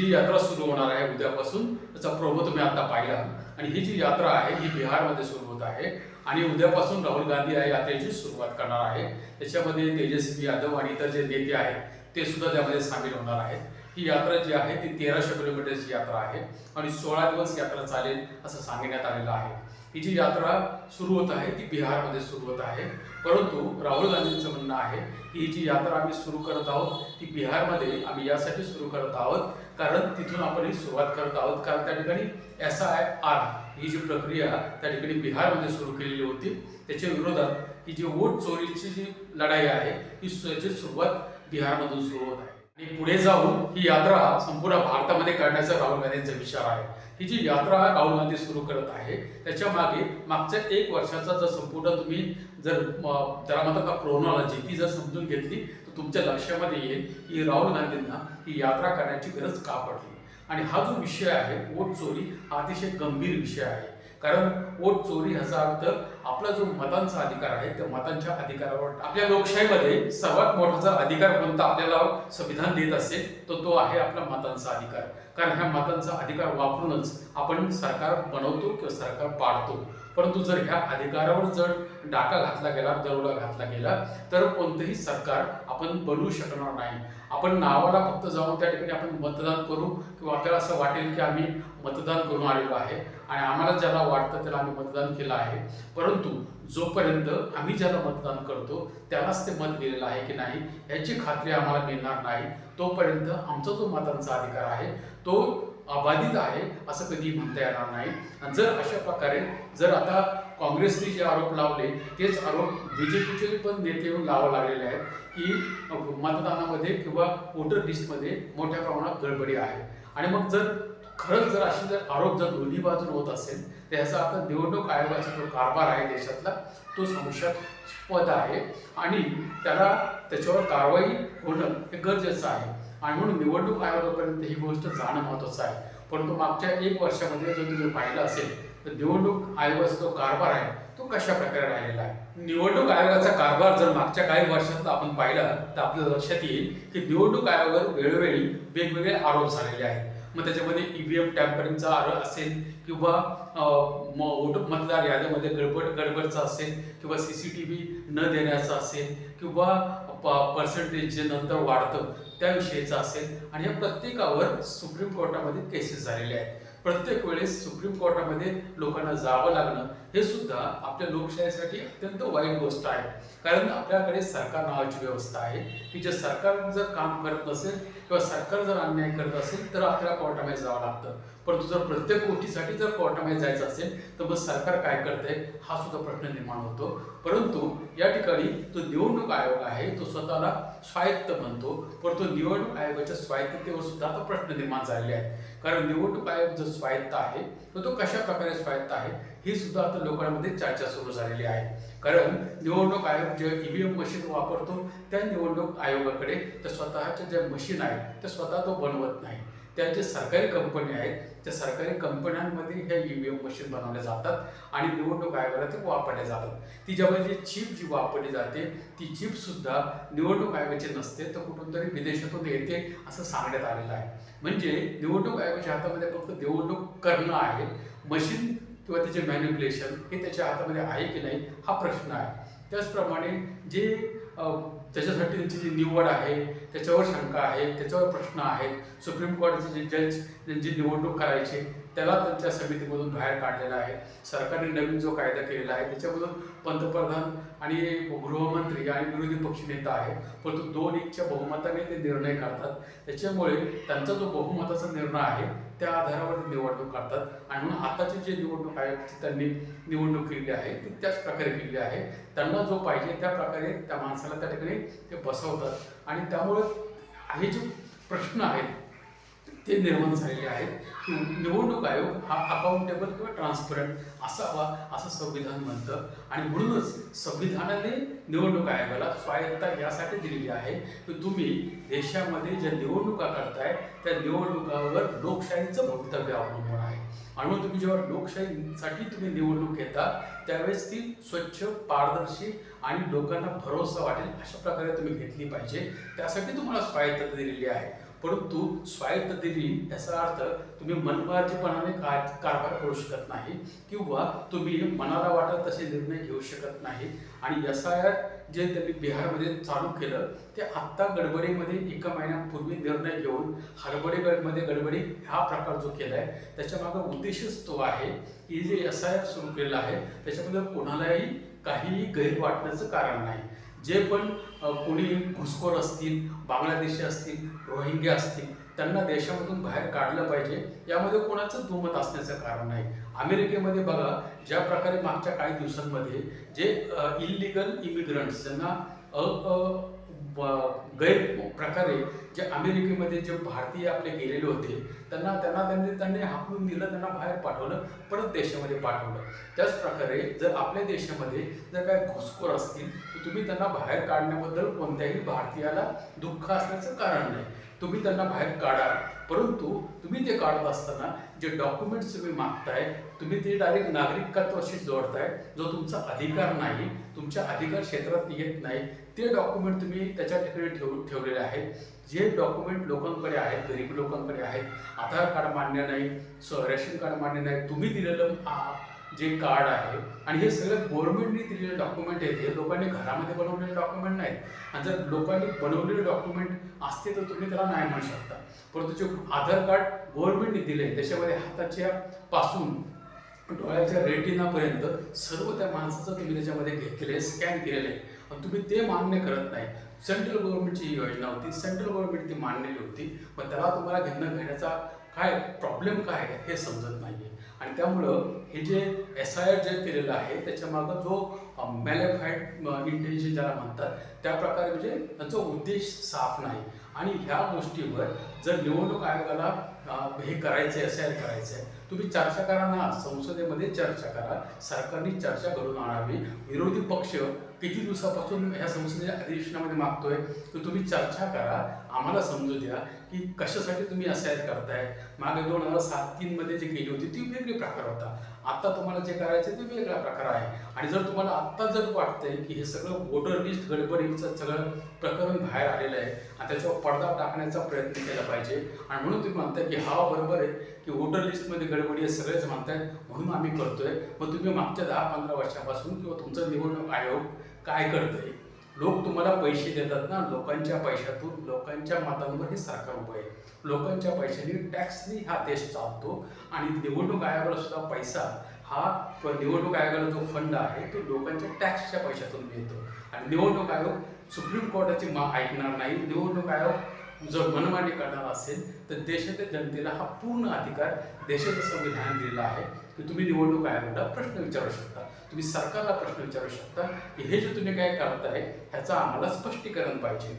जी यात्रा सुरू होणार आहे उद्यापासून त्याचा प्रोमो तुम्ही आता पाहिला. आणि ही जी यात्रा आहे ही बिहारमध्ये सुरू होत आहे. आणि उद्यापासून राहुल गांधी या यात्रेची सुरुवात करणार आहे. त्याच्यामध्ये तेजस्वी यादव आणि इतर जे नेते आहेत ते सुद्धा त्यामध्ये सामील होणार आहेत. ही यात्रा जी आहे ती तेराशे किलोमीटरची यात्रा आहे. आणि सोळा दिवस यात्रा चालेल असं सांगण्यात आलेलं आहे. ही जी यात्रा सुरू होत आहे ती बिहारमध्ये सुरू होत आहे. परंतु राहुल गांधींचं म्हणणं आहे की ही जी यात्रा आम्ही सुरू करत आहोत ती बिहारमध्ये आम्ही यासाठी सुरू करत आहोत. कारण तिथून आपण ही सुरुवात करत आहोत. कारण त्या ठिकाणी एस आय आर ही जी प्रक्रिया त्या ठिकाणी बिहारमध्ये सुरू केलेली होती त्याच्या विरोधात ही जी वोट चोरीची जी लढाई आहे ही त्याची सुरुवात बिहारमधून सुरू होत आहे. आणि पुढे जाऊन ही यात्रा संपूर्ण भारतामध्ये करण्याचा राहुल गांधींचा विचार आहे. ही जी यात्रा राहुल गांधी सुरू करत आहे त्याच्यामागे मागच्या एक वर्षाचा जर संपूर्ण तुम्ही जर त्याला म्हणतात का क्रोनॉलॉजी ती जर समजून घेतली तर तुमच्या लक्षामध्ये येईल की राहुल गांधींना ही यात्रा करण्याची गरज का पडली? आणि हा जो विषय आहे वोट चोरी हा अतिशय गंभीर विषय आहे. कारण वोट चोरी ह्याचा अर्थ आपला जो मतांचा अधिकार आहे त्या मतांच्या अधिकारावर आपल्या लोकशाहीमध्ये सर्वात मोठा जर अधिकार कोणता आपल्याला संविधान देत असेल तर तो आहे आपला मतांचा अधिकार. कारण ह्या मतांचा अधिकार वापरूनच आपण सरकार बनवतो किंवा सरकार पाडतो. परंतु जर ह्या अधिकारावर जर डाका घातला गेला दरोडा घातला गेला तर कोणतंही सरकार आपण बनवू शकणार नाही. आपण नावाला फक्त जाऊन त्या ठिकाणी आपण मतदान करू किंवा आपल्याला असं वाटेल की आम्ही मतदान करून आलेलो आहे आणि आम्हाला ज्याला वाटतं त्याला आम्ही मतदान केलं आहे. परंतु जोपर्यंत आम्ही ज्याला मतदान करतो त्यालाच ते मत दिलेलं आहे की नाही याची खात्री आम्हाला मिळणार नाही. तोपर्यंत आमचा जो मतांचा अधिकार आहे तो अबाधित आहे असं कधी म्हणता येणार नाही. आणि जर अशा प्रकारे जर आता काँग्रेसने जे आरोप लावले तेच आरोप बीजेपीचे पण नेते येऊन लावा लागलेले आहेत की मतदानामध्ये किंवा वोटर लिस्टमध्ये मोठ्या प्रमाणात गडबडी आहे. आणि मग जर खरंच जर असे जर आरोप जर दोन्ही बाजून होत असेल तर याचा अर्थ निवडणूक आयोगाचा जो कारभार आहे देशातला तो संशयास्पद आहे. आणि त्याला त्याच्यावर कारवाई होणं हे गरजेचं आहे. आणि म्हणून निवडणूक आयोगापर्यंत ही गोष्ट जाणं महत्त्वाचं आहे. परंतु मागच्या एक वर्षामध्ये जर तुम्ही पाहिलं असेल तर निवडणूक आयोगाचा जो कारभार आहे तो कशा प्रकारे राहिलेला आहे? निवडणूक आयोगाचा कारभार जर मागच्या काही वर्षात आपण पाहिला तर आपल्या लक्षात येईल की निवडणूक आयोगावर वेळोवेळी वेगवेगळे आरोप झालेले आहेत. मग त्याच्यामध्ये ईव्हीएम टॅम्परिंगचा आरोप असेल किंवा वोट मतदार यादीमध्ये गडबड गडबडचा असेल किंवा सी सी टी व्ही न देण्याचा असेल किंवा पर्सेंटेज जे नंतर वाढतं त्याविषयीचं असेल. आणि या प्रत्येकावर सुप्रीम कोर्टामध्ये केसेस झालेले आहेत. प्रत्येक वेळेस सुप्रीम कोर्टामध्ये लोकांना जावं लागणं हे सुद्धा आपल्या लोकशाहीसाठी अत्यंत वाईट गोष्ट आहे. कारण आपल्याकडे सरकार नावाची व्यवस्था आहे की जे सरकार जर काम करत नसेल किंवा सरकार जर अन्याय करत असेल तर आपल्याला कोर्टामध्ये जावं लागतं. परंतु जर प्रत्येक गोष्टीसाठी जर कोर्टामध्ये जायचं असेल तर मग सरकार काय करतंय हा सुद्धा प्रश्न निर्माण होतो. परंतु या ठिकाणी तो निवडणूक आयोग आहे तो स्वतःला स्वायत्त म्हणतो. परंतु निवडणूक आयोगाच्या स्वायत्ततेवर सुद्धा आता प्रश्न निर्माण झालेले आहेत कारण निवडणूक आयोग जो स्वायत्त आहे तर तो कशा प्रकारे स्वायत्त आहे ही सुद्धा आता लोकांमध्ये चर्चा सुरू झालेली आहे. कारण निवडणूक आयोग जे ईव्हीएम मशीन वापरतो त्या निवडणूक आयोगाकडे त्या स्वतःच्या ज्या मशीन आहेत त्या स्वतः तो बनवत नाही. त्या ज्या सरकारी कंपन्या आहेत त्या सरकारी कंपन्यांमध्ये ह्या ईव्हीएम मशीन बनवल्या जातात आणि निवडणूक आयोगाला ते वापरल्या जातात. ती जेव्हा जी चिप जी वापरली जाते ती चिप सुद्धा निवडणूक आयोगाची नसते तर कुठून तरी विदेशातून येते असं सांगण्यात आलेलं आहे. म्हणजे निवडणूक आयोगाच्या हातामध्ये फक्त निवडणूक करणं आहे मशीन किंवा त्याचे मॅन्युप्युलेशन हे त्याच्या हातामध्ये आहे की नाही हा प्रश्न आहे. त्याचप्रमाणे जे त्याच्यासाठी त्यांची जी निवड आहे त्याच्यावर शंका आहे त्याच्यावर प्रश्न आहेत. सुप्रीम कोर्टाचे जे जज त्यांची निवडणूक करायची त्याला त्यांच्या समितीमधून बाहेर काढलेला आहे. सरकारने नवीन जो कायदा केलेला आहे त्याच्यामधून पंतप्रधान आणि गृहमंत्री आणि विरोधी पक्षनेता आहे परंतु दोन एकच्या बहुमताने ते निर्णय काढतात. त्याच्यामुळे त्यांचा जो बहुमताचा निर्णय आहे त्या आधारावर ते निवडणूक काढतात. आणि म्हणून आताची जे निवडणूक आहे त्यांनी निवडणूक केलेली आहे ती त्याच प्रकारे केलेली आहे. त्यांना जो पाहिजे त्या प्रकारे त्या माणसाला त्या ठिकाणी ते बसवतात. आणि त्यामुळे हे जे प्रश्न आहेत ते निर्माण झालेले आहेत. की निवडणूक आयोग हा अकाउंटेबल किंवा ट्रान्सपरंट असावा असं संविधान म्हणतं. आणि म्हणूनच संविधानाने निवडणूक आयोगाला स्वायत्ता यासाठी दिलेली आहे. की तुम्ही देशामध्ये ज्या निवडणुका करताय त्या निवडणुकावर लोकशाहीचं भवितव्य अवलंबून आहे. आणि म्हणून तुम्ही जेव्हा लोकशाहीसाठी तुम्ही निवडणूक घेता त्यावेळेस ती स्वच्छ पारदर्शी आणि लोकांना भरोसा वाटेल अशा प्रकारे तुम्ही घेतली पाहिजे. त्यासाठी तुम्हाला स्वायत्तता दिलेली आहे. परंतु स्वायत्त दिली याचा अर्थ तुम्ही मनमार्जीपणाने काय कारभार करू शकत नाही किंवा तुम्ही मनाला वाटत तसे निर्णय घेऊ शकत नाही. आणि एस आय आर जे त्यांनी बिहारमध्ये चालू केलं ते आत्ता गडबडीमध्ये एका महिन्यापूर्वी निर्णय घेऊन हरबडीमध्ये गडबडी हा प्रकार जो केला आहे त्याच्यामागं उद्देशच तो आहे की जे एस आय आर सुरू केलेलं आहे त्याच्यामध्ये कोणालाही काहीही गैर वाटण्याचं कारण नाही. जे पण कोणी घुसखोर असतील बांगलादेशी असतील रोहिंग्या असतील त्यांना देशामधून बाहेर काढलं पाहिजे यामध्ये कोणाचं दुमत असण्याचं कारण नाही. अमेरिकेमध्ये बघा ज्या प्रकारे मागच्या काही दिवसांमध्ये जे इलिगल इमिग्रंट्स ज्यांना गैर प्रकारे जे अमेरिकेमध्ये जे भारतीय आपले गेलेले होते त्यांना त्यांना त्यांनी त्यांनी हाकलून दिलं त्यांना बाहेर पाठवलं परत देशामध्ये पाठवलं. त्याच प्रकारे जर आपल्या देशामध्ये जर काय घुसखोर असतील तर तुम्ही त्यांना बाहेर काढण्याबद्दल कोणत्याही भारतीयाला दुःख असण्याचं कारण नाही. तुम्ही त्यांना बाहेर काढा. परंतु तुम्ही ते काढत असताना जे डॉक्युमेंट्स तुम्ही मागताय तुम्ही ते डायरेक्ट नागरिकत्वाशी जोडताय जो तुमचा अधिकार नाही तुमच्या अधिकार क्षेत्रात येत नाही ते डॉक्युमेंट तुम्ही त्याच्या ठिकाणी ठेव ठेवलेले आहेत. जे डॉक्युमेंट लोकांकडे आहेत गरीब लोकांकडे आहेत आधार कार्ड मान्य नाही स रेशन कार्ड मान्य नाही तुम्ही दिलेलं जे कार्ड आहे आणि हे सगळं गव्हर्नमेंटने दिलेले डॉक्युमेंट आहेत हे लोकांनी घरामध्ये बनवलेले डॉक्युमेंट नाहीत आणि जर लोकांनी बनवलेले डॉक्युमेंट असते तर तुम्ही त्याला नाही म्हणू शकता. परंतु जे आधार कार्ड गव्हर्नमेंटने दिले त्याच्यामध्ये हाताच्या पासून डोळ्याच्या रेटिनापर्यंत सर्व त्या माणसाचं तुम्ही त्याच्यामध्ये घेतलेलं आहे स्कॅन केलेलं आहे. पण तुम्ही ते मान्य करत नाही. सेंट्रल गव्हर्नमेंटची ही योजना होती. सेंट्रल गव्हर्नमेंट ती मांडलेली होती. पण त्याला तुम्हाला घेणं घेण्याचा काय प्रॉब्लेम काय आहे हे समजत नाही आहे आणि त्यामुळं हे जे एस आय आर जे केलेलं आहे त्याच्यामागं जो मॅलेफाईड इंटेन्शन ज्याला म्हणतात त्या प्रकारे म्हणजे त्याचा उद्देश साफ नाही. आणि ह्या गोष्टीवर जर निवडणूक आयोगाला हे करायचे असेल आय करायचं आहे तुम्ही चर्चा करा ना संसदेमध्ये चर्चा करा. सरकारने चर्चा करून आणावी. विरोधी पक्ष किती दिवसापासून ह्या संसदेच्या अधिवेशनामध्ये मागतोय तर तुम्ही चर्चा करा. आम्हाला समजू द्या की कशासाठी तुम्ही असे करताय. मागे दोन हजार सात तीन मध्ये जे केली होती ती वेगळी प्रकार होता. आता तुम्हाला जे करायचं ते वेगळा प्रकार आहे. आणि जर तुम्हाला आत्ता जर वाटतंय की हे सगळं वोटर लिस्ट गडबडीचं सगळं प्रकरण बाहेर आलेलं आहे आणि त्याच्यावर पडदा टाकण्याचा प्रयत्न केला पाहिजे आणि म्हणून तुम्ही म्हणताय की हा बरोबर आहे की वोटर लिस्टमध्ये गडबडी आहे सगळेच म्हणतायत म्हणून आम्ही करतोय. मग तुम्ही मागच्या दहा पंधरा वर्षापासून किंवा तुमचं निवडणूक आयोग काय करतंय? लोक तुम्हाला पैसे देतात ना लोकांच्या पैशातून लोकांच्या मतांवर हे सरकार उभं आहे. लोकांच्या पैशाने टॅक्सनी हा देश चालतो आणि निवडणूक आयोगाला सुद्धा पैसा हा निवडणूक आयोगाला जो फंड आहे तो लोकांच्या टॅक्सच्या पैशातून मिळतो. आणि निवडणूक आयोग सुप्रीम कोर्टाची मा ऐकणार नाही. निवडणूक आयोग जर मनमानी करणार असेल तर देशाच्या जनतेला हा पूर्ण अधिकार देशाचं संविधान दिलेला आहे की तुम्ही निवडणूक आयोगाला प्रश्न विचारू शकता. तुम्ही सरकारला प्रश्न विचारू शकता की हे जे तुम्ही काय करताय ह्याचं आम्हाला स्पष्टीकरण पाहिजे.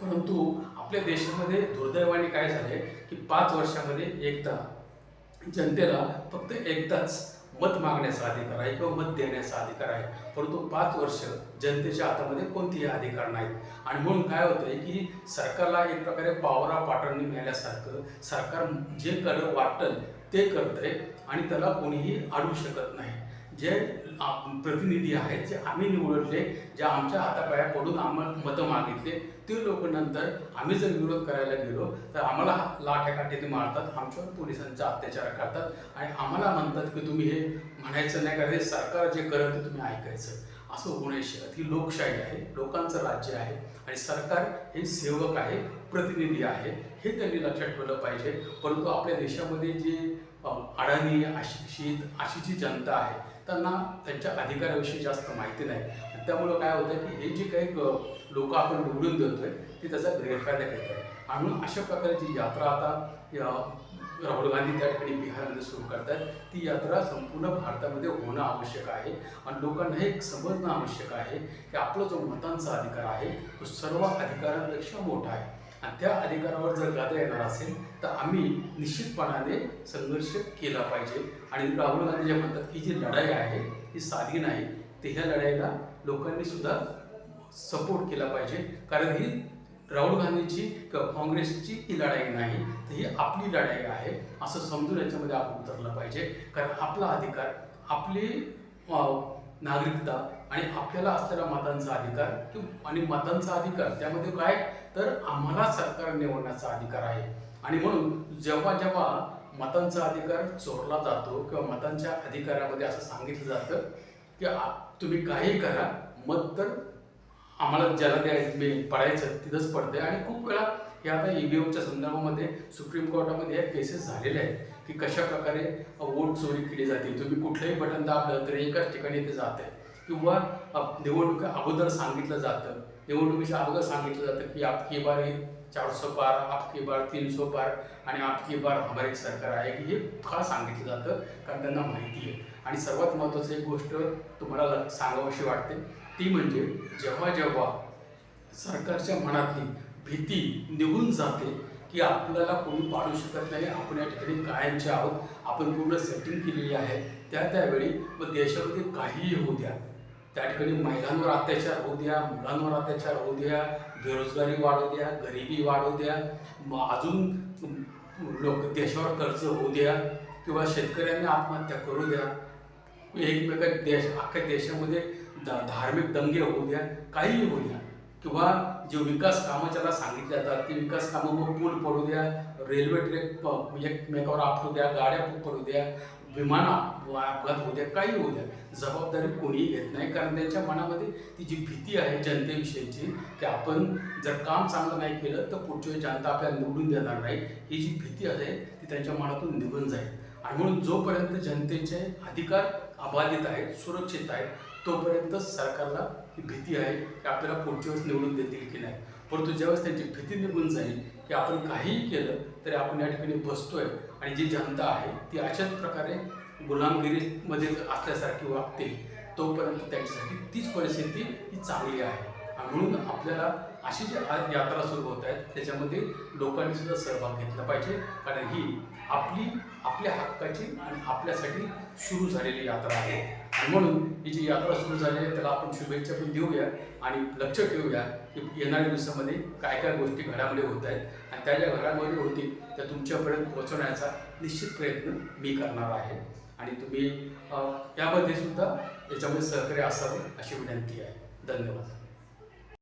परंतु आपल्या देशामध्ये दुर्दैवाने काय झाले की पाच वर्षामध्ये एकदा जनतेला फक्त एकदाच मत मागण्याचा अधिकार आहे किंवा मत देण्याचा अधिकार आहे. परंतु पाच वर्ष जनतेच्या हातामध्ये कोणतेही अधिकार नाहीत. आणि म्हणून काय होतंय की सरकारला एक प्रकारे पावरा पाटणी मिळाल्यासारखं सरकार जे कर वाटतं ते करतंय आणि त्याला कोणीही अडवू शकत नाही. जे प्रतिनिधी आहेत जे आम्ही निवडले जे आमच्या हातापाया पडून आम्हाला मतं मागितले ते लोक नंतर आम्ही जर विरोध करायला गेलो तर आम्हाला लाठ्याकाठी मारतात आमच्यावर पोलिसांचा अत्याचार करतात आणि आम्हाला म्हणतात की तुम्ही हे म्हणायचं नाही कारण हे सरकार जे करत ते तुम्ही ऐकायचं. असं होऊ नये शकत. ही लोकशाही आहे लोकांचं राज्य आहे आणि सरकार हे सेवक आहे प्रतिनिधी आहे हे त्यांनी लक्षात ठेवलं पाहिजे. परंतु आपल्या देशामध्ये जे अडाणी अशिक्षित अशी जी जनता आहे त्यांना त्यांच्या अधिकाराविषयी जास्त माहिती नाही. त्यामुळं काय होतं की हे जे काही लोक आपण निवडून देतोय ते त्याचा गैरफायदा घेत आहे आणि म्हणून अशा प्रकारची यात्रा आता राहुल गांधी त्या ठिकाणी बिहारमध्ये सुरू करतात ती यात्रा संपूर्ण भारतामध्ये होणं आवश्यक आहे. आणि लोकांना हे समजणं आवश्यक आहे की आपला जो मतांचा अधिकार आहे तो सर्व अधिकारांपेक्षा मोठा आहे. आणि त्या अधिकारावर जर गादा येणार असेल तर आम्ही निश्चितपणाने संघर्ष केला पाहिजे. आणि राहुल गांधी जे म्हणतात की जी लढाई आहे ही साधी नाही. ते ह्या लढाईला लोकांनी सुद्धा सपोर्ट केला पाहिजे. कारण ही राहुल गांधींची काँग्रेसची ही लढाई नाही तर ही आपली लढाई आहे असं समजून याच्यामध्ये आपण उतरलं पाहिजे. कारण आपला अधिकार आपली नागरिकता आणि आपल्याला असलेला मतांचा अधिकार किंवा- आणि मतांचा अधिकार त्यामध्ये काय? तर आम्हाला सरकार निवडण्याचा अधिकार आहे. आणि म्हणून जेव्हा जेव्हा मतांचा अधिकार चोरला जातो किंवा मतांच्या अधिकारामध्ये असं सांगितलं जातं की तुम्ही काही करा मत तर आम्हाला ज्याला द्यायचं पडायचं तिथंच पडतंय. आणि खूप वेळा हे आता ईव्हीएमच्या संदर्भामध्ये सुप्रीम कोर्टामध्ये या केसेस झालेल्या आहेत की कशा प्रकारे वोट चोरी केली जाते. तुम्ही कुठलंही बटन दाबलं तरी एकाच ठिकाणी ते जात आहे किंवा निवडणुकी निवडणुका अगोदर सांगितलं जातं. निवडणुकीच्या अगोदर सांगितलं जातं की आपकी बार हे चारशे पार आपकी बार तीनशे पार आणि आपकी बार हमारे सरकार आहे. की हे का सांगितलं जातं कारण त्यांना माहिती आहे. आणि सर्वात महत्त्वाचं एक गोष्ट तुम्हाला सांगावीशी वाटते ती म्हणजे जेव्हा जेव्हा सरकारच्या मनातली भीती निघून जाते की आपल्याला कोणी पाडू शकत नाही आपण या ठिकाणी कायमचे आहोत आपण पूर्ण सेटिंग केलेली आहे त्या त्यावेळी मग देशामध्ये काहीही होऊ द्या. त्या ठिकाणी महिलांवर अत्याचार होऊ द्या मुलांवर अत्याचार होऊ द्या बेरोजगारी वाढू द्या गरिबी वाढू द्या मग अजून लोक देशावर कर्ज होऊ द्या किंवा शेतकऱ्यांनी आत्महत्या करू द्या. एकमेका देश अख्ख्या देशामध्ये ध- धार्मिक दंगे होऊ द्या काहीही होऊ द्या. किंवा जे विकास कामं ज्याला सांगितले जातात ते विकास कामं मग पूल पडू द्या रेल्वे ट्रेक एकमेकावर आपटू द्या गाड्या पडू द्या विमान अपघात होऊ द्या काही होऊ द्या. जबाबदारी कोणीही घेत नाही. कारण त्यांच्या मनामध्ये ती जी भीती आहे जनतेविषयीची की आपण जर काम चांगलं नाही केलं तर पुढच्या वेळी जनता आपल्याला निवडून देणार नाही. ही जी भीती आहे ती त्यांच्या मनातून निघून जाईल. आणि म्हणून जोपर्यंत जनतेचे अधिकार अबाधित आहेत सुरक्षित आहेत तोपर्यंत सरकारला ही भीती आहे की आपल्याला पुढच्या वेळेस निवडून देतील की नाही. परंतु ज्यावेळेस त्यांची भीती निघून जाईल की आपण काहीही केलं तरी आपण या ठिकाणी बसतोय. आणि जी जनता आहे ती अशाच प्रकारे गुलामगिरीमध्ये असल्यासारखी वागते. तोपर्यंत त्यांच्यासाठी तीच परिस्थिती ही चांगली आहे. आणि म्हणून आपल्याला अशी जी यात्रा सुरू होत आहेत त्याच्यामध्ये लोकांनी सुद्धा सहभाग घेतला पाहिजे. कारण ही आपली आपल्या हक्काची आणि आपल्यासाठी सुरू झालेली यात्रा आहे. आणि म्हणून ही जी यात्रा सुरू झाली आहे त्याला आपण शुभेच्छा पण देऊया आणि लक्ष ठेवूया. की येणाऱ्या दिवसामध्ये काय काय गोष्टी घडामोडी होत आहेत आणि त्या ज्या घडामोडी होतील त्या तुमच्यापर्यंत पोहोचवण्याचा निश्चित प्रयत्न मी करणार आहे. आणि तुम्ही यामध्ये सुद्धा याच्यामध्ये सहकार्य असावं अशी विनंती आहे. धन्यवाद.